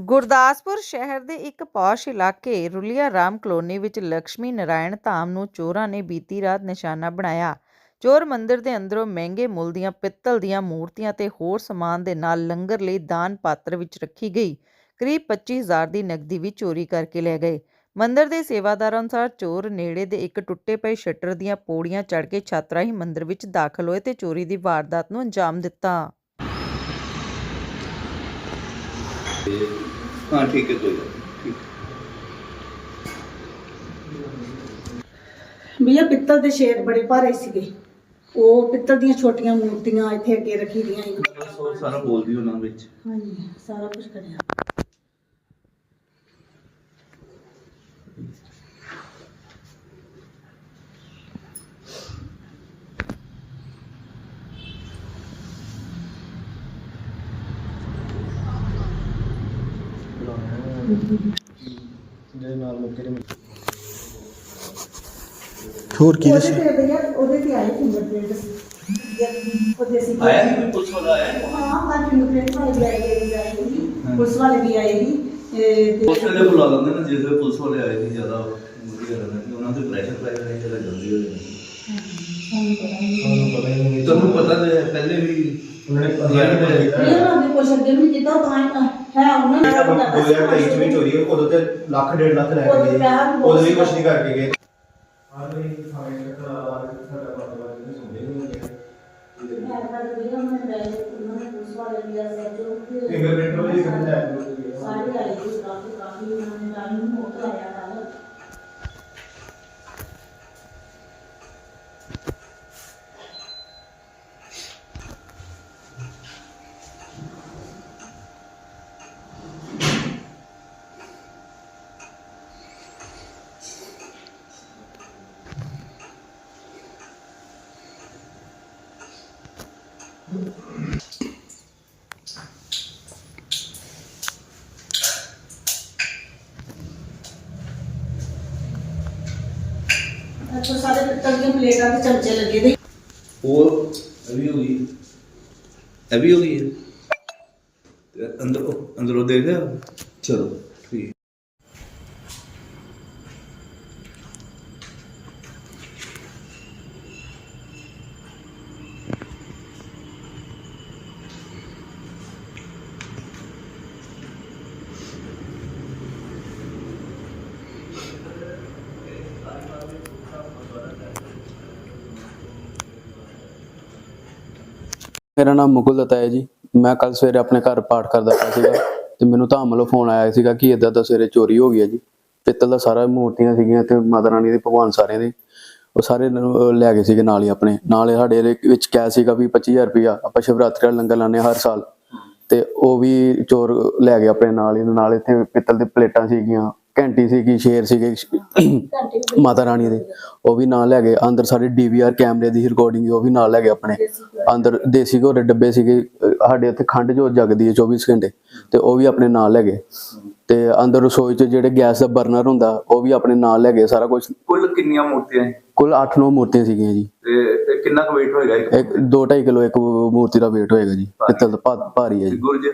ਗੁਰਦਾਸਪੁਰ ਸ਼ਹਿਰ ਦੇ ਇੱਕ ਪੌਸ਼ ਇਲਾਕੇ ਰੁਲੀਆ ਰਾਮ ਕਲੋਨੀ ਵਿੱਚ ਲక్ష్ਮੀ ਨਾਰਾਇਣ ਧਾਮ ਨੂੰ ਚੋਰਾਂ ਨੇ ਬੀਤੀ ਰਾਤ ਨਿਸ਼ਾਨਾ ਬਣਾਇਆ। ਚੋਰ ਮੰਦਿਰ ਦੇ ਅੰਦਰੋਂ ਮਹਿੰਗੇ ਮੁੱਲ ਦੀਆਂ, ਪਿੱਤਲ ਦੀਆਂ ਮੂਰਤੀਆਂ ਤੇ ਹੋਰ ਸਮਾਨ ਦੇ ਨਾਲ ਲੰਗਰ ਲਈ ਦਾਨ ਪਾਤਰ ਵਿੱਚ ਰੱਖੀ ਗਈ। ਕਰੀਬ 25000 ਦੀ ਨਕਦੀ ਵੀ ਚੋਰੀ ਕਰਕੇ ਲੈ ਗਏ। ਮੰਦਿਰ ਦੇ ਸੇਵਾਦਾਰਾਂ ਅਨੁਸਾਰ ਚੋਰ ਨੇੜੇ ਦੇ ਇੱਕ ਟੁੱਟੇ ਪਏ ਸ਼ਟਰ ਦੀਆਂ ਪੌੜੀਆਂ ਚੜ੍ਹ ਕੇ ਛੱਤ ਰਾਹੀਂ ਮੰਦਿਰ ਵਿੱਚ ਦਾਖਲ ਹੋਏ ਤੇ ਚੋਰੀ ਦੀ ਵਾਰਦਾਤ ਨੂੰ ਅੰਜਾਮ ਦਿੱਤਾ। ਤੇ ਪਿੱਤਲ ਦੇ ਸ਼ੇਰ ਬੜੇ ਭਾਰੇ ਸੀਗੇ। ਉਹ ਪਿੱਤਲ ਦੀਆਂ ਛੋਟੀਆਂ ਮੂਰਤੀਆਂ ਇੱਥੇ ਅੱਗੇ ਰੱਖੀ ਦੀਆਂ ਸੀ। ਸਾਰਾ ਬੋਲ ਦਿਓ ਵਿੱਚ। ਹਾਂਜੀ ਸਾਰਾ ਕੁਝ ਕਰਿਆ। ਜਿਹਦੇ ਨਾਲ ਮੌਕੇ ਤੇ ਹੋਰ ਕੀ ਉਹਦੇ ਤੇ ਭਈਆ ਉਹਦੇ ਤੇ ਆਏ ਫਿੰਗਰਪ੍ਰਿੰਟ ਉਹਦੇ ਅਸੀਂ ਆਇਆ ਸੀ ਕੋਈ ਪੁਲਿਸ ਵਾਲਾ ਆਇਆ? ਹਾਂ ਹਾਂ ਫਿੰਗਰਪ੍ਰਿੰਟ ਵਾਲੇ ਆਏ ਗਏ ਜਾਈ ਹੋਈ ਪੁਲਿਸ ਵਾਲੇ ਵੀ ਆਏ ਸੀ। ਪੁਲਿਸ ਵਾਲੇ ਬੁਲਾ ਲੈਂਦੇ ਨਾ ਜਿਸ ਵੇਲੇ ਪੁਲਿਸ ਵਾਲੇ ਆਏ ਸੀ ਜ਼ਿਆਦਾ ਵਧੀਆ ਰਹਿੰਦਾ ਕਿ ਉਹਨਾਂ ਤੇ ਪ੍ਰੈਸ਼ਰ ਪਾਇਆ ਨਹੀਂ ਚਲਾ ਜਲਦੀ ਹੋ ਜਾਂਦਾ ਤੁਹਾਨੂੰ ਪਤਾ ਹੈ ਪਹਿਲੇ ਵੀ ਉਹਨਾਂ ਨੇ ਪਤਾ ਨਹੀਂ ਪੁੱਛਦੇ ਵੀ ਜਿੱਦਾਂ ਤਾਂ ਹੀ ਉਹਨਾਂ ਨੇ ਦੋ ਹਜ਼ਾਰ ਤੇਈ ਚ ਵੀ ਚੋਰੀ ਹੋਈ ਉਦੋਂ ਤੇ ਲੱਖ ਡੇਢ ਲੱਖ ਲੈ ਕੇ ਗਏ। ਉਦੋਂ ਵੀ ਕੁਛ। ਨਹੀਂ ਕਰਕੇ ਗਏ। ਫਿੰਗਰਪ੍ਰਿੰਟ ਵਾਲੀ ਕੇ ਸਾਰੇ ਆਏ ਸੀ ਕਾਫੀ ਕਾਫੀ ਉਹਨਾਂ ਨੇ ਟਾਈਮ ਹੋ ਕੇ ਆਇਆ ਕੱਲ ਅੱਛਾ ਸਾਰੇ ਪਿੱਤਲ ਦੀਆਂ ਪਲੇਟਾਂ ਤੇ ਚਮਚੇ ਲੱਗੇ ਦੇ ਹੋਰ ਅਭੀ ਹੋ ਗਈ। ਅਭੀ ਹੋ ਗਈ ਹੈ। ਤੇ ਅੰਦਰ, ਅੰਦਰੋਂ ਦੇਖ ਲਿਆ? ਚਲੋ। ਮੇਰਾ ਨਾਮ ਮੁਕੁਲ ਦੱਤਾ ਹੈ ਜੀ। ਮੈਂ ਕੱਲ ਸਵੇਰੇ ਆਪਣੇ ਘਰ ਪਾਠ ਕਰਦਾ ਪਿਆ ਸੀਗਾ ਤੇ ਮੈਨੂੰ ਧਾਮ ਵੱਲੋਂ ਫੋਨ ਆਇਆ ਸੀਗਾ ਕਿ ਇਦਾਂ ਦਾ ਸਵੇਰੇ ਚੋਰੀ ਹੋ ਗਈ ਹੈ ਜੀ। ਪਿੱਤਲ ਦਾ ਸਾਰਾ ਮੂਰਤੀਆਂ ਸੀਗੀਆਂ ਤੇ ਮਾਤਾ ਰਾਣੀ ਦੇ, ਭਗਵਾਨ ਸਾਰਿਆਂ ਦੇ। ਉਹ ਸਾਰੇ ਲੈ ਗਏ ਸੀਗੇ ਨਾਲ ਹੀ ਆਪਣੇ। ਨਾਲ ਸਾਡੇ ਵਿੱਚ ਕੈਸ਼ ਸੀਗਾ ਵੀ 25000 ਰੁਪਇਆ ਆਪਾਂ ਸ਼ਿਵਰਾਤਰੀ ਦਾ ਲੰਗਰ ਲਾਉਂਦੇ ਹਾਂ ਹਰ ਸਾਲ। ਤੇ ਉਹ ਵੀ ਚੋਰ ਲੈ ਗਏ ਆਪਣੇ ਨਾਲ ਹੀ। ਨਾਲ ਇੱਥੇ ਪਿੱਤਲ ਦੇ ਪਲੇਟਾਂ ਸੀਗੀਆਂ। ਘੰਟੀ ਸੀਗੀ ਸ਼ੇਰ ਸੀਗੇ ਮਾਤਾ ਰਾਣੀ ਦੇ ਉਹ ਵੀ ਨਾਲ ਲੈ ਗਏ। ਅੰਦਰ ਸਾਡੇ ਡੀਵੀਆਰ ਕੈਮਰੇ ਦੀ ਰਿਕਾਰਡਿੰਗ ਉਹ ਵੀ ਨਾਲ ਲੈ ਗਏ ਆਪਣੇ। ਅੰਦਰ ਦੇਸੀ ਘੋੜੇ ਡੱਬੇ ਸੀਗੇ ਸਾਡੇ ਇੱਥੇ ਖੰਡ ਜੋ ਜਗਦੀ ਹੈ 24 ਘੰਟੇ ਤੇ ਉਹ ਵੀ ਆਪਣੇ ਨਾਲ ਲੈ ਗਏ। ਤੇ ਅੰਦਰ ਰਸੋਈ 'ਚ ਜਿਹੜੇ ਗੈਸ ਦਾ ਬਰਨਰ ਹੁੰਦਾ ਉਹ ਵੀ ਆਪਣੇ ਨਾਲ ਲੈ ਗਏ ਸਾਰਾ ਕੁਝ ਕੁੱਲ ਕਿੰਨੀਆਂ ਮੂਰਤੀਆਂ ਕੁੱਲ 8-9 ਮੂਰਤੀਆਂ ਸੀਗੀਆਂ ਜੀ। ਤੇ ਕਿੰਨਾ ਕੁ weight ਹੋਏਗਾ ਇੱਕ? ਇੱਕ 2.5 ਕਿਲੋ ਇੱਕ ਮੂਰਤੀ ਦਾ weight ਹੋਏਗਾ ਜੀ। ਪਿੱਤਲ ਦਾ ਭਾਰੀ ਹੈ ਜੀ। ਗੁਰਜ?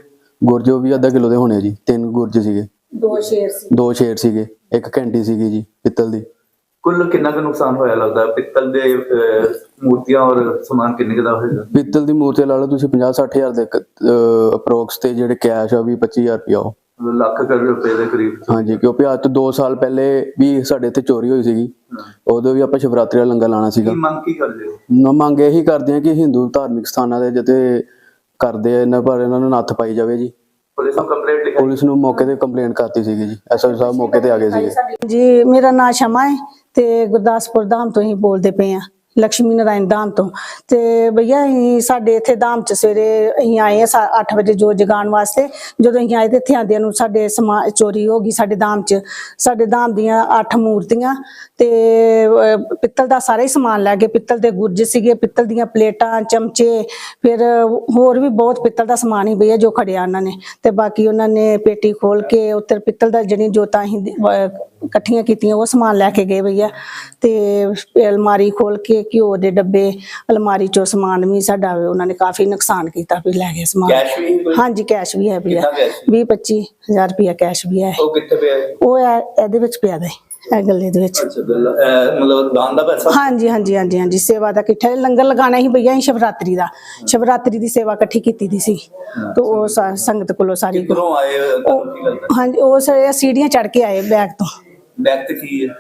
ਗੁਰਜ ਉਹ ਵੀ ਅੱਧਾ ਕਿਲੋ ਦੇ ਹੋਣੇ ਜੀ ਤਿੰਨ ਗੁਰਜ ਸੀਗੇ। ਦੋ ਸ਼ੇਰ ਸੀ। ਦੋ ਸ਼ੇਰ ਸੀਗੇ ਇੱਕ ਘੰਟੀ ਸੀਗੀ ਜੀ ਪਿੱਤਲ ਦੀ। ਕੁੱਲ ਕਿੰਨਾ ਕੁ ਨੁਕਸਾਨ ਹੋਇਆ ਲੱਗਦਾ? ਪਿੱਤਲ ਦੇ ਅਹ, ਮੂਰਤੀਆਂ ਔਰ ਸਮਾਨ ਕਿੰਨੇ ਕੁ ਦਾ ਹੋਏਗਾ? ਪਿੱਤਲ ਦੀ ਮੂਰਤੀ ਲਾ ਲਓ ਤੁਸੀਂ 50-60 ਹਜ਼ਾਰ ਦੇ ਅਪਰੋਕਸ ਤੇ ਜਿਹੜੇ ਕੈਸ਼ ਆ ਵੀ 25000 ਰੁਪਇਆ ਉਹ। ਲੱਖ ਕਰ ਰੁਪਏ ਦੇ ਕਰੀਬ। ਹਾਂਜੀ ਕਿਉਂਕਿ ਅੱਜ ਤੋਂ 2 ਸਾਲ ਪਹਿਲੇ ਵੀ ਸਾਡੇ ਇੱਥੇ ਚੋਰੀ ਹੋਈ ਸੀਗੀ। ਉਦੋਂ ਵੀ ਆਪਾਂ ਸ਼ਿਵਰਾਤਰੀ ਦਾ ਲੰਗਰ ਲਾਣਾ ਸੀਗਾ। ਕੀ ਮੰਗ ਕੀ ਕਰਦੇ ਹੋ? ਨਾ ਮੰਗ ਇਹੀ ਕਰਦੇ ਆ ਕਿ ਹਿੰਦੂ ਧਾਰਮਿਕ ਸਥਾਨਾਂ ਦੇ ਜਿੱਤੇ ਕਰਦੇ ਆ ਇਹਨਾਂ ਪਰ ਇਹਨਾਂ ਨੂੰ ਨੱਥ ਪਾਈ ਜਾਵੇ ਜੀ। ਪੁਲਿਸ ਨੂੰ ਕੰਪਲੇਂਟ ਲਿਖਾਈ। ਪੁਲਿਸ ਨੂੰ ਮੌਕੇ ਤੇ ਕੰਪਲੇਂਟ ਕਰਤੀ ਸੀਗੀ ਜੀ ਐਸਐਸ ਸਾਹਿਬ ਮੌਕੇ ਤੇ ਆ ਗਏ ਸੀਗੇ। ਜੀ ਮੇਰਾ ਨਾਮ ਸ਼ਮਾ ਹੈ ਤੇ ਗੁਰਦਾਸਪੁਰ ਧਾਮ ਤੋਂ ਹੀ ਬੋਲਦੇ ਪਏ ਆ ਲక్ష్ਮੀ ਨਾਰਾਇਣ ਧਾਮ ਤੋਂ। ਤੇ ਭਈਆ, ਅਸੀਂ ਸਾਡੇ ਇੱਥੇ ਧਾਮ ਚ ਸਵੇਰੇ ਅਸੀਂ ਆਏ ਆ 8 ਵਜੇ ਜੋ ਜਗਾਉਣ ਵਾਸਤੇ। ਜਦੋਂ ਅਸੀਂ ਆਏ ਤੇ ਇੱਥੇ ਆਂਦਿਆਂ ਨੂੰ ਸਾਡੇ ਸਮਾ ਚੋਰੀ ਹੋ ਗਈ ਸਾਡੇ ਧਾਮ ਚ। ਸਾਡੇ ਧਾਮ ਦੀਆਂ 8 ਮੂਰਤੀਆਂ ਤੇ ਪਿੱਤਲ ਦਾ ਸਾਰਾ ਹੀ ਸਮਾਨ ਲੈ ਗਏ। ਪਿੱਤਲ ਦੇ ਗੁਰਜ ਸੀਗੇ, ਪਿੱਤਲ ਦੀਆਂ ਪਲੇਟਾਂ, ਚਮਚੇ, ਫਿਰ ਹੋਰ ਵੀ ਬਹੁਤ ਪਿੱਤਲ ਦਾ ਸਮਾਨ ਹੀ ਭਈਆ ਜੋ ਖੜਿਆ ਉਹਨਾਂ ਨੇ। ਤੇ ਬਾਕੀ ਉਹਨਾਂ ਨੇ ਪੇਟੀ ਖੋਲ ਕੇ ਉੱਤਰ ਪਿੱਤਲ ਦਾ ਜਿਹੜੀ ਜੋਤਾਂ ਅਸੀਂ ਇਕੱਠੀਆਂ ਕੀਤੀਆਂ, ਉਹ ਸਮਾਨ ਲੈ ਕੇ ਗਏ ਭਈਆ। ਤੇ ਅਲਮਾਰੀ ਖੋਲ ਕੇ ਘਿਓ ਦੇ ਡੱਬੇ ਅਲਮਾਰੀ ਚੋਂ ਸਮਾਨ ਵੀ ਸਾਡਾ ਉਹਨਾਂ ਨੇ ਕਾਫੀ ਨੁਕਸਾਨ ਕੀਤਾ ਵੀ ਲੈ ਗਏ ਸਮਾਨ। ਕੈਸ਼ ਵੀ ਕੋਈ? ਹਾਂਜੀ ਕੈਸ਼ ਵੀ ਹੈ ਭਈਆ। ਕਿੰਨਾ ਕੈਸ਼ 20 25000 ਰੁਪਇਆ ਕੈਸ਼ ਵੀ ਹੈ। ਉਹ ਕਿੱਥੇ ਪਿਆ ਹੈ? ਉਹ ਹੈ ਇਹਦੇ ਵਿੱਚ ਪਿਆ ਦੇ ਇਹ ਗੱਲੇ ਦੇ ਵਿੱਚ। ਅੱਛਾ ਗੱਲ ਅਹ, ਮਤਲਬ ਦਾਨ ਦਾ ਪੈਸਾ? ਹਾਂਜੀ ਹਾਂਜੀ ਹਾਂਜੀ ਹਾਂਜੀ ਸੇਵਾ ਦਾ ਇਕੱਠਾ ਲੰਗਰ ਲਗਾਣਾ ਸੀ ਭਈਆ ਅਸੀਂ ਸ਼ਿਵਰਾਤਰੀ ਦਾ। ਸ਼ਿਵਰਾਤਰੀ ਦੀ ਸੇਵਾ ਇਕੱਠੀ ਕੀਤੀ ਦੀ ਸੀ। ਤੇ ਉਹ ਸਾ- ਸੰਗਤ ਕੋਲੋਂ ਸਾਰੀ ਕਿੱਧਰੋਂ ਆਏ ਹੋ? ਤੁਹਾਨੂੰ ਕੀ ਲੱਗਦਾ? ਹਾਂਜੀ ਉਹ ਸਾਰੇ ਸੀੜੀਆਂ ਚੜ ਕੇ ਆਏ ਬੈਗ ਤੋਂ। ਬੈਗ ਤੇ ਕੀ ਹੈ?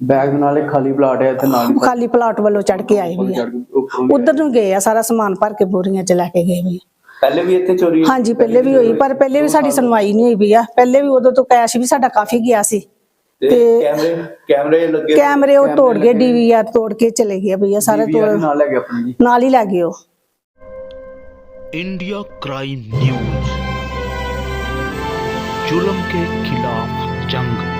ਬੈਗ ਦੇ ਨਾਲ ਇੱਕ ਖਾਲੀ ਪਲਾਟ ਹੈ ਤੇ ਨਾਲ ਹੀ ਖਾਲੀ ਪਲਾਟ ਵੱਲੋਂ ਚੜ ਕੇ ਆਏ ਵੀ ਚੜ੍ਹ ਕੇ ਉੱਪਰੋਂ ਵੀ ਉਧਰ ਨੂੰ ਗਏ ਆ ਸਾਰਾ ਸਮਾਨ ਭਰ ਕੇ ਬੋਰੀਆਂ ਚ ਲੈ ਕੇ ਗਏ ਵੀ ਪਹਿਲੇ ਵੀ ਇੱਥੇ ਚੋਰੀ ਹਾਂਜੀ ਪਹਿਲੇ ਵੀ ਹੋਈ ਪਰ ਪਹਿਲੇ ਵੀ ਸਾਡੀ ਸੁਣਵਾਈ ਨਹੀਂ ਹੋਈ ਵੀ ਆ ਪਹਿਲੇ ਵੀ ਉਦੋਂ ਤੋਂ ਕੈਸ਼ ਵੀ ਸਾਡਾ ਕਾਫੀ ਗਿਆ ਸੀ ਤੇ ਕੈਮਰੇ ਕੈਮਰੇ ਲੱਗੇ ਕੈਮਰੇ ਉਹ ਤੋੜ ਗਏ ਡੀਵੀਆਰ ਤੋੜ ਕੇ ਚਲੇ ਗਏ ਭਈਆ ਸਾਰੇ DVR ਤੋੜ ਨਾਲ ਲੈ ਗਏ ਆਪਣੇ ਜੀ ਨਾਲ ਹੀ ਲੈ ਗਏ ਉਹ इंडिया क्राइम न्यूज जुल्म के खिलाफ जंग